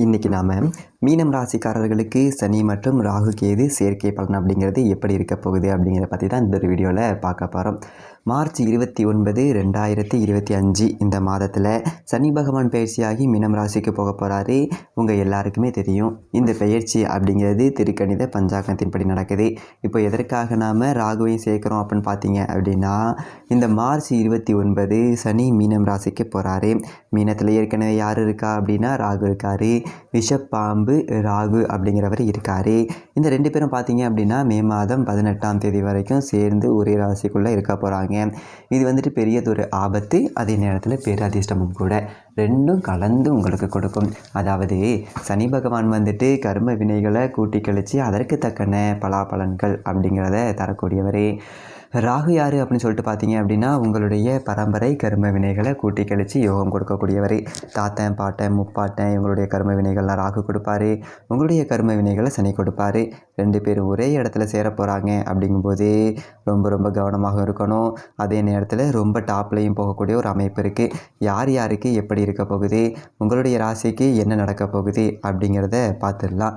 இன்றைக்கி நாம் மீனம் ராசிக்காரர்களுக்கு சனி மற்றும் ராகு கேது சேர்க்கை பலன் அப்படிங்கிறது எப்படி இருக்க போகுது அப்படிங்கிறத பற்றி தான் இந்த ஒரு வீடியோவில் பார்க்க போகிறோம் மார்ச் இருபத்தி ஒன்பது ரெண்டாயிரத்தி இருபத்தி அஞ்சு இந்த மாதத்தில் சனி பகவான் பயிற்சியாகி மீனம் ராசிக்கு போக போகிறாரு உங்கள் எல்லாருக்குமே தெரியும். இந்த பயிற்சி அப்படிங்கிறது திருக்கணித பஞ்சாங்கத்தின்படி நடக்குது. இப்போ எதற்காக நாம் ராகுவையும் சேர்க்குறோம் அப்படின்னு பார்த்தீங்க அப்படின்னா இந்த மார்ச் இருபத்தி ஒன்பது சனி மீனம் ராசிக்கு போகிறாரு மீனத்தில் ஏற்கனவே யார் இருக்கா அப்படின்னா ராகு இருக்கார். விஷப்பாம்பு ராகு அப்படிங்கிறவர் இருக்கார். இந்த ரெண்டு பேரும் பார்த்தீங்க அப்படின்னா மே மாதம் பதினெட்டாம் தேதி வரைக்கும் சேர்ந்து ஒரே ராசிக்குள்ளே இருக்க போகிறாங்க இது வந்துட்டு பெரியதொரு ஆபத்து அதே நேரத்தில் பேரதிர்ஷ்டமும் கூட ரெண்டும் கலந்து உங்களுக்கு கொடுக்கும். அதாவது சனி பகவான் வந்துட்டு கர்ம வினைகளை கூட்டி கழித்து அதற்கு தக்கன பலாபலன்கள் அப்படிங்கிறத தரக்கூடியவரே. ராகு யார் அப்படின்னு சொல்லிட்டு பார்த்தீங்க அப்படின்னா உங்களுடைய பரம்பரை கர்ம வினைகளை கூட்டி கழித்து யோகம் கொடுக்கக்கூடியவர். தாத்தன் பாட்டன் முப்பாட்டன் இவங்களுடைய கர்ம வினைகள்லாம் ராகு கொடுப்பாரு. உங்களுடைய கர்ம வினைகளை சனி கொடுப்பார். ரெண்டு பேரும் ஒரே இடத்துல சேர போகிறாங்க அப்படிங்கும்போது ரொம்ப ரொம்ப கவனமாக இருக்கணும். அதே நேரத்தில் ரொம்ப டாப்லேயும் போகக்கூடிய ஒரு அமைப்பு இருக்குது யார் யாருக்கு எப்படி இருக்க போகுது? உங்களுடைய ராசிக்கு என்ன நடக்க போகுது? அப்படிங்கிறத பார்த்துடலாம்.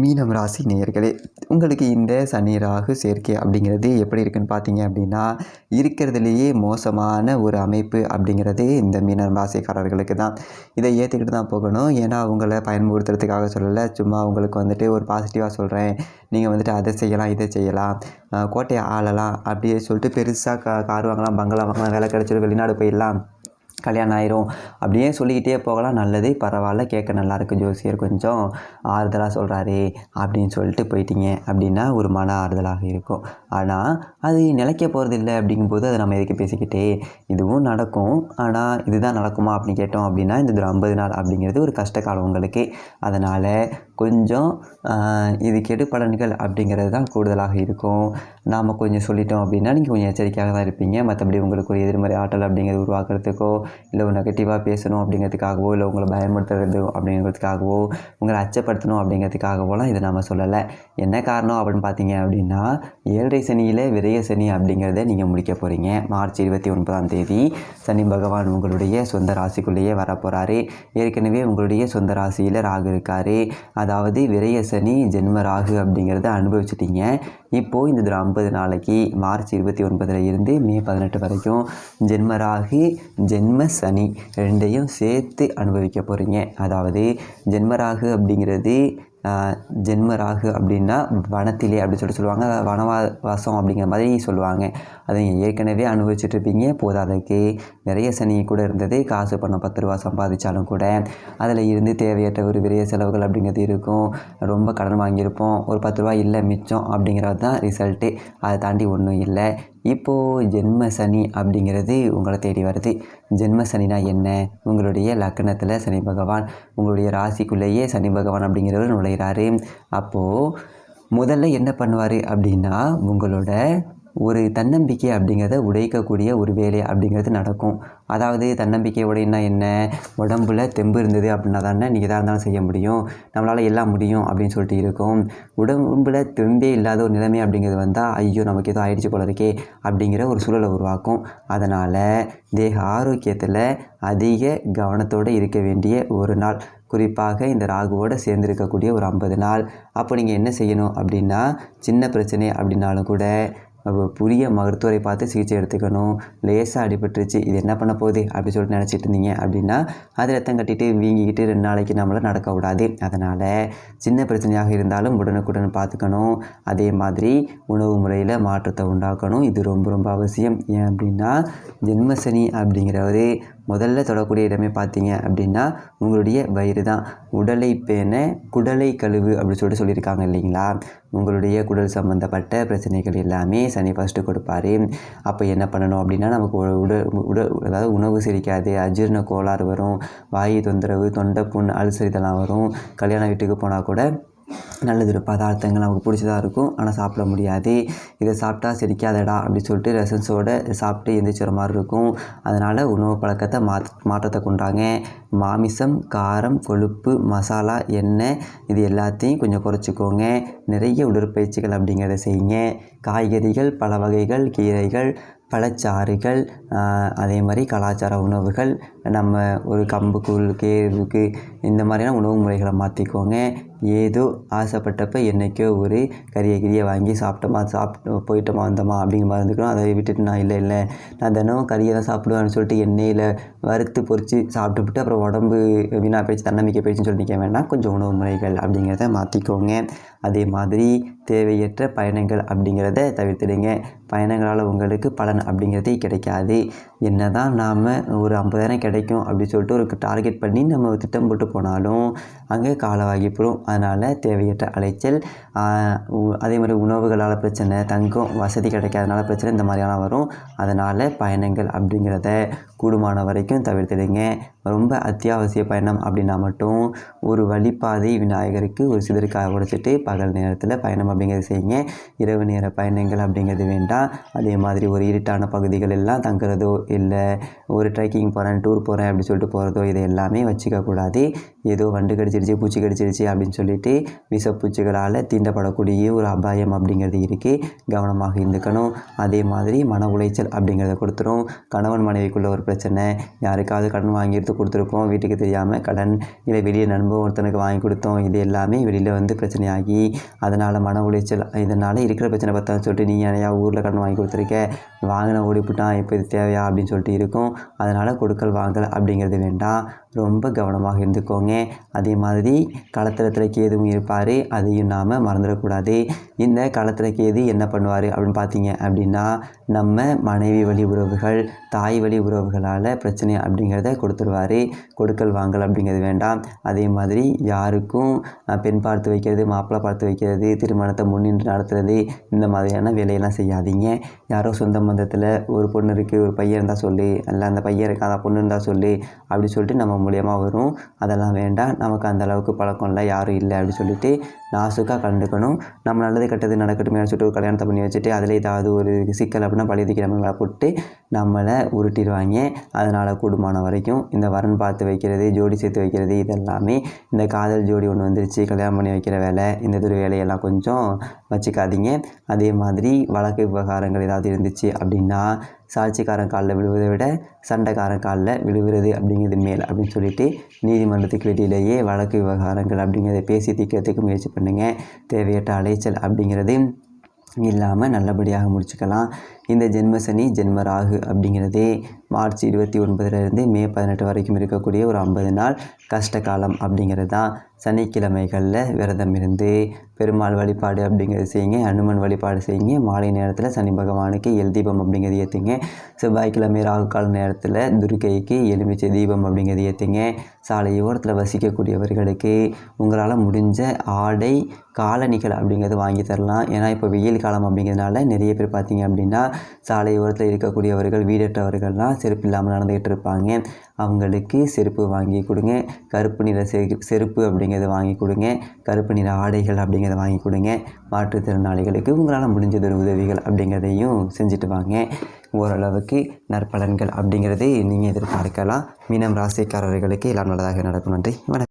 மீனம் ராசி நேயர்களே உங்களுக்கு இந்த சனி ராகு சேர்க்கை அப்படிங்கிறது எப்படி இருக்குன்னு பார்த்தீங்க அப்படின்னா இருக்கிறதுலேயே மோசமான ஒரு அமைப்பு அப்படிங்கிறது இந்த மீனம் ராசிக்காரர்களுக்கு தான். இதை ஏற்றுக்கிட்டு தான் போகணும். ஏன்னா அவங்கள பயன்படுத்துறதுக்காக சொல்லலை. சும்மா உங்களுக்கு வந்துட்டு ஒரு பாசிட்டிவாக சொல்கிறேன் நீங்கள் வந்துட்டு அதை செய்யலாம் இதை செய்யலாம். கோட்டையை ஆளலாம் அப்படியே சொல்லிட்டு பெருசாக கா கார் வாங்கலாம் பங்களா வாங்கலாம் வேலை கிடச்சிடும் வெளிநாடு போயிடலாம். கல்யாணம் ஆயிரும். அப்படியே சொல்லிக்கிட்டே போகலாம். நல்லது பரவாயில்ல. கேட்க நல்லாயிருக்கு ஜோசியர் கொஞ்சம். ஆறுதலாக சொல்கிறாரே அப்படின்னு சொல்லிட்டு போயிட்டீங்க அப்படின்னா ஒரு மன ஆறுதலாக இருக்கும். ஆனால் அது நிலைக்க போகிறது இல்லை அப்படிங்கும்போது அதை நம்ம எதுக்கு பேசிக்கிட்டே? இதுவும் நடக்கும். ஆனால் இதுதான் நடக்குமா அப்படின்னு கேட்டோம் அப்படின்னா இந்த ஒரு ஐம்பது நாள் அப்படிங்கிறது ஒரு கஷ்ட காலம் உங்களுக்கு. அதனால் கொஞ்சம் இது கெடு பலன்கள் அப்படிங்கிறது தான் கூடுதலாக இருக்கும். நாம் கொஞ்சம் சொல்லிட்டோம் அப்படின்னா நீங்கள் கொஞ்சம் எச்சரிக்கையாக தான் இருப்பீங்க. மற்றபடி உங்களுக்கு ஒரு எதிர்மறை ஆற்றல் அப்படிங்கிறது உருவாக்குறதுக்கோ இல்லை ஒரு நெகட்டிவாக பேசணும் அப்படிங்கிறதுக்காகவோ இல்லை உங்களை பயமுறுத்துறது அப்படிங்கிறதுக்காகவோ உங்களை அச்சப்படுத்தணும் அப்படிங்கிறதுக்காகவோலாம் இதை நாம் சொல்லலை. என்ன காரணம் அப்படின்னு பார்த்தீங்க அப்படின்னா ஏழரை சனியில் விரைய சனி அப்படிங்கிறத நீங்கள் முடிக்க போகிறீங்க மார்ச் இருபத்தி ஒன்பதாம் தேதி சனி பகவான் உங்களுடைய சொந்த ராசிக்குள்ளேயே வரப்போகிறாரு ஏற்கனவே உங்களுடைய சொந்த ராசியில் ராகு இருக்காரு. அதாவது விரைய சனி ஜென்ம ராகு அப்படிங்கிறத அனுபவிச்சிட்டிங்க. இப்போது இந்த தூரம் ஐம்பது நாளைக்கு மார்ச் இருபத்தி ஒன்பதில் இருந்து மே பதினெட்டு வரைக்கும் ஜென்ம ராகு ஜென்ம சனி ரெண்டையும் சேர்த்து அனுபவிக்க போகிறீங்க அதாவது ஜென்ம ராகு அப்படிங்கிறது ஜென்ம ராகு அப்படின்னா வனத்திலே அப்படின்னு சொல்லிட்டு சொல்லுவாங்க. வனவா வாசம் அப்படிங்கிற மாதிரி சொல்லுவாங்க. அதை நீங்கள் ஏற்கனவே அனுபவிச்சுட்டு இருப்பீங்க. நிறைய சனி கூட இருந்தது. காசு பணம் பத்து ரூபா சம்பாதிச்சாலும் கூட அதில் இருந்து தேவையற்ற ஒரு விரைய செலவுகள் அப்படிங்கிறது இருக்கும். ரொம்ப கடன் வாங்கியிருப்போம். ஒரு பத்து ரூபா இல்லை மிச்சம் அப்படிங்கிறது தான் ரிசல்ட்டு அதை தாண்டி ஒன்றும் இல்லை. இப்போது ஜென்ம சனி அப்படிங்கிறது உங்களை தேடி வருது. ஜென்ம சனினா என்ன? உங்களுடைய லக்னத்தில் சனி பகவான் உங்களுடைய ராசிக்குள்ளேயே சனி பகவான் அப்படிங்கிறவர் நுழைகிறாரு அப்போது முதல்ல என்ன பண்ணுவார் அப்படின்னா உங்களோட ஒரு தன்னம்பிக்கை அப்படிங்கிறத உடைக்கக்கூடிய ஒரு வேலை அப்படிங்கிறது நடக்கும். அதாவது தன்னம்பிக்கை உடையினா என்ன? உடம்புல தெம்பு இருந்தது அப்படின்னா தானே நீங்கள் எதாக இருந்தாலும் செய்ய முடியும். நம்மளால் எல்லாம் முடியும் அப்படின்னு சொல்லிட்டு இருக்கும். உடம்புல தெம்பே இல்லாத ஒரு நிலைமை அப்படிங்கிறது வந்தால் ஐயோ நமக்கு ஏதோ ஆயிடுச்சு போல இருக்கே அப்படிங்கிற ஒரு சூழலை உருவாக்கும். அதனால் தேக ஆரோக்கியத்தில் அதிக கவனத்தோடு இருக்க வேண்டிய ஒரு நாள். குறிப்பாக இந்த ராகுவோடு சேர்ந்திருக்கக்கூடிய ஒரு ஐம்பது நாள். அப்போ நீங்கள் என்ன செய்யணும் அப்படின்னா சின்ன பிரச்சனை அப்படின்னாலும் கூட புரிய மருத்துவரை பார்த்து சிகிச்சை எடுத்துக்கணும். லேசாக அடிபட்டுருச்சு இது என்ன பண்ண போகுது? அப்படி சொல்லிட்டு நினச்சிட்டு இருந்தீங்க அப்படின்னா அது ரத்தம் கட்டிட்டு வீங்கிக்கிட்டு ரெண்டு நாளைக்கு நம்மளை நடக்கக்கூடாது அதனால் சின்ன பிரச்சனையாக இருந்தாலும் உடனுக்குடன் பார்த்துக்கணும். அதே மாதிரி உணவு முறையில் மாற்றத்தை உண்டாக்கணும். இது ரொம்ப ரொம்ப அவசியம். ஏன் அப்படின்னா ஜென்மசனி அப்படிங்கிறவர் முதல்ல தொடக்கூடிய இடமே பார்த்தீங்க அப்படின்னா உங்களுடைய வயிறு தான். உடலை பேண குடலை கழுவு அப்படின்னு சொல்லிட்டு சொல்லியிருக்காங்க இல்லைங்களா? உங்களுடைய குடல் சம்மந்தப்பட்ட பிரச்சனைகள் எல்லாமே சனி ஃபஸ்ட்டு கொடுப்பாரு. அப்போ என்ன பண்ணணும் அப்படின்னா நமக்கு உடல் உடல் அதாவது உணவு செரிக்காது அஜீரண கோளாறு வரும் வாயு தொந்தரவு தொண்டை புண் அல்சர் இதெல்லாம் வரும். கல்யாண வீட்டுக்கு போனால் கூட நல்லது ஒரு பதார்த்தங்கள் நமக்கு பிடிச்சதாக இருக்கும். ஆனால் சாப்பிட முடியாது. இதை சாப்பிட்டா செரிக்காதடா அப்படி சொல்லிட்டு ரெசன்ஸோடு சாப்பிட்டு எந்திரிச்சுற மாதிரி இருக்கும். அதனால் உணவு பழக்கத்தை மாத் மாற்றத்தை கொண்டாங்க. மாமிசம் காரம் கொழுப்பு மசாலா எண்ணெய் இது எல்லாத்தையும் கொஞ்சம் குறைச்சிக்கோங்க. நிறைய உடற்பயிற்சிகள் அப்படிங்கிறத செய்யுங்க. காய்கறிகள் பல வகைகள் கீரைகள் பழச்சாறுகள் அதே மாதிரி கலாச்சார உணவுகள். நம்ம ஒரு கம்புக்கூழ் கேழ்வுக்கு இந்த மாதிரியான உணவு முறைகளை மாற்றிக்கோங்க. ஏதோ ஆசைப்பட்டப்ப என்றைக்கோ ஒரு கறியை கிரியை வாங்கி சாப்பிட்டோமா சாப்பிட்டு போயிட்டோமா வந்தோமா அப்படிங்கிற மாதிரி இருந்துக்கணும். அதை விட்டுட்டு நான் இல்லை இல்லை. நான் தினம் கறியை தான் சாப்பிடுவேன்னு சொல்லிட்டு எண்ணெயில் வறுத்து பொரித்து சாப்பிட்டுவிட்டு அப்புறம் உடம்பு வீணாக போயிடுச்சு தன்னம்பிக்கை போயிடுச்சுன்னு சொல்லி நிற்க வேண்டாம். கொஞ்சம் உணவு முறைகள் அப்படிங்கிறத மாற்றிக்கோங்க அதே மாதிரி தேவையற்ற பயணங்கள் அப்படிங்கிறத தவிர்த்துடுங்க. பயணங்களால் உங்களுக்கு பலன் அப்படிங்கிறதே கிடைக்காது. என்ன தான் நாம் ஒரு ஐம்பதாயிரம் கிடைக்கும் அப்படின்னு சொல்லிட்டு ஒரு டார்கெட் பண்ணி நம்ம திட்டம் போட்டு போனாலும் அங்கே காலவாகிப்படும் அதனால் தேவையற்ற அலைச்சல் அதே மாதிரி உணவுகளால் பிரச்சனை தங்கம் வசதி கிடைக்காதனால பிரச்சனை இந்த மாதிரியெல்லாம் வரும். அதனால் பயணங்கள் அப்படிங்கிறத கூடுமான வரைக்கும் தவிர்த்திடுங்க. ரொம்ப அத்தியாவசிய பயணம் அப்படின்னா மட்டும் ஒரு வழிப்பாதை விநாயகருக்கு ஒரு சிதறுக்காக உடைச்சிட்டு பகல் நேரத்தில் பயணம் அப்படிங்கிறது செய்யுங்க. இரவு நேர பயணங்கள் அப்படிங்கிறது வேண்டாம். அதே மாதிரி ஒரு இருட்டான பகுதிகள் எல்லாம் தங்குறதோ இல்லை ஒரு ட்ரெக்கிங் போகிறேன் டூர் போகிறேன் அப்படின்னு சொல்லிட்டு போகிறதோ இதை எல்லாமே வச்சுக்கக்கூடாது ஏதோ வண்டு கடிச்சிருச்சு பூச்சி கடிச்சிருச்சு அப்படின்னு சொல்லிட்டு விஷப்பூச்சிகளால் தீண்டப்படக்கூடிய ஒரு அபாயம் அப்படிங்கிறது இருக்குது கவனமாக இருந்துக்கணும். அதே மாதிரி மன உளைச்சல் அப்படிங்கிறத கொடுத்துரும். கணவன் மனைவிக்குள்ள ஒரு பிரச்சனை யாருக்காவது கடன் வாங்கி கொடுத்துருக்கோம். கொடுத்துருப்போம் வீட்டுக்கு தெரியாமல் கடன் இல்லை வெளியே நண்பன் ஒருத்தனுக்கு வாங்கி கொடுத்தோம். இது எல்லாமே வெளியில் வந்து பிரச்சனையாகி அதனால் மன உளைச்சல் இதனால் இருக்கிற பிரச்சனை பார்த்தா சொல்லிட்டு நீ நிறையா ஊரில் கடன் வாங்கி கொடுத்துருக்க? வாங்கின ஓடிப்புட்டான் இப்போ இது தேவையா? அப்படின்னு சொல்லிட்டு இருக்கும். அதனால் கொடுக்கல் வாங்கல் அப்படிங்கிறது வேண்டாம். ரொம்ப கவனமாக இருந்துக்கோங்க. அதே மாதிரி களத்திரத்தில் கேதுவும் இருப்பார். அதையும் நாம் மறந்துடக்கூடாது. இந்த களத்தில் கேது என்ன பண்ணுவார் அப்படின்னு பார்த்தீங்க அப்படின்னா நம்ம மனைவி வழி உறவுகள் தாய் வழி உறவுகளால் பிரச்சனை அப்படிங்கிறத கொடுத்துருவார். கொடுக்கல் வாங்கல் அப்படிங்கிறது வேண்டாம். அதே மாதிரி யாருக்கும் பெண் பார்த்து வைக்கிறது மாப்பிள்ளை பார்த்து வைக்கிறது திருமணத்தை முன்னின்று நடத்துறது இந்த மாதிரியான வேலையெல்லாம் செய்யாதீங்க. யாரோ சொந்த பந்தத்தில் ஒரு பொண்ணு இருக்குது ஒரு பையன் இருந்தால் சொல்லு இல்லை அந்த பையன் இருக்காத பொண்ணு இருந்தால் சொல்லு அப்படி சொல்லிட்டு நம்ம மூலியமாக வரும். அதெல்லாம் வேண்டாம். நமக்கு அந்த அளவுக்கு பழக்கம் இல்லை யாரும் இல்லை அப்படின்னு சொல்லிட்டு நாசுக்காக கண்டுக்கணும். நம்ம நல்லது கெட்டது நடக்கட்டுமே சொல்லிட்டு ஒரு கல்யாணத்தை பண்ணி வச்சுட்டு அதில் ஏதாவது ஒரு சிக்கல் அப்படின்னா பழைய நம்ம மேலே போட்டு நம்மளை உருட்டிடுவாங்க. அதனால் கூடுமான வரைக்கும் இந்த வரன் பார்த்து வைக்கிறது ஜோடி சேர்த்து வைக்கிறது இதெல்லாமே இந்த காதல் ஜோடி ஒன்று வந்துருச்சு கல்யாணம் பண்ணி வைக்கிற வேலை இந்த ஒரு வேலையெல்லாம் கொஞ்சம் வச்சுக்காதீங்க. அதே மாதிரி வழக்கு விவகாரங்கள் ஏதாவது இருந்துச்சு அப்படின்னா சாட்சிக்காரன் காலில் விழுவதை விட சண்டைக்காரன் காலில் விழுகிறது அப்படிங்கிறது மேல் அப்படின்னு சொல்லிட்டு நீதிமன்றத்துக்கு வெளியிலேயே வழக்கு விவகாரங்கள் அப்படிங்கிறத பேசி தீர்க்கிறதுக்கு முயற்சி பண்ணுங்கள் தேவையற்ற அலைச்சல் அப்படிங்கிறது இல்லாமல் நல்லபடியாக முடிச்சுக்கலாம். இந்த ஜென்மசனி ஜென்ம ராகு அப்படிங்கிறதே மார்ச் இருபத்தி ஒன்பதுலேருந்து மே பதினெட்டு வரைக்கும் இருக்கக்கூடிய ஒரு ஐம்பது நாள் கஷ்ட காலம் அப்படிங்கிறது தான் சனிக்கிழமைகளில் விரதம் இருந்து பெருமாள் வழிபாடு அப்படிங்கிறது செய்யுங்க அனுமன் வழிபாடு செய்யுங்க மாலை நேரத்தில் சனி பகவானுக்கு எல் தீபம் அப்படிங்கிறது ஏற்றுங்க செவ்வாய்க்கிழமை ராகு கால நேரத்தில் துர்க்கைக்கு எலுமிச்சை தீபம் அப்படிங்கிறது ஏற்றுங்க சாலையோரத்தில் வசிக்கக்கூடியவர்களுக்கு உங்களால் முடிஞ்ச ஆடை காலணிகள் அப்படிங்கிறது வாங்கி தரலாம். ஏன்னா இப்போ வெயில் காலம் அப்படிங்கிறதுனால நிறைய பேர் பார்த்தீங்க அப்படின்னா சாலை ஓரத்தில் இருக்கக்கூடியவர்கள் வீடற்றவர்கள்லாம் செருப்பு இல்லாமல் நடந்துக்கிட்டு இருப்பாங்க அவங்களுக்கு செருப்பு வாங்கி கொடுங்க. கருப்பு நிற செ செருப்பு அப்படிங்கிறத வாங்கி கொடுங்க. கருப்பு நிற ஆடைகள் அப்படிங்கிறத வாங்கி கொடுங்க. மாற்றுத்திறனாளிகளுக்கு உங்களால் முடிஞ்சது உதவிகள் அப்படிங்கிறதையும் செஞ்சுட்டு வாங்க. ஓரளவுக்கு நற்பலன்கள் அப்படிங்கிறதை நீங்கள் எதிர்பார்க்கலாம். மீனம் ராசிக்காரர்களுக்கு எல்லாம் நல்லதாக நடக்கும். நன்றி. வணக்கம்.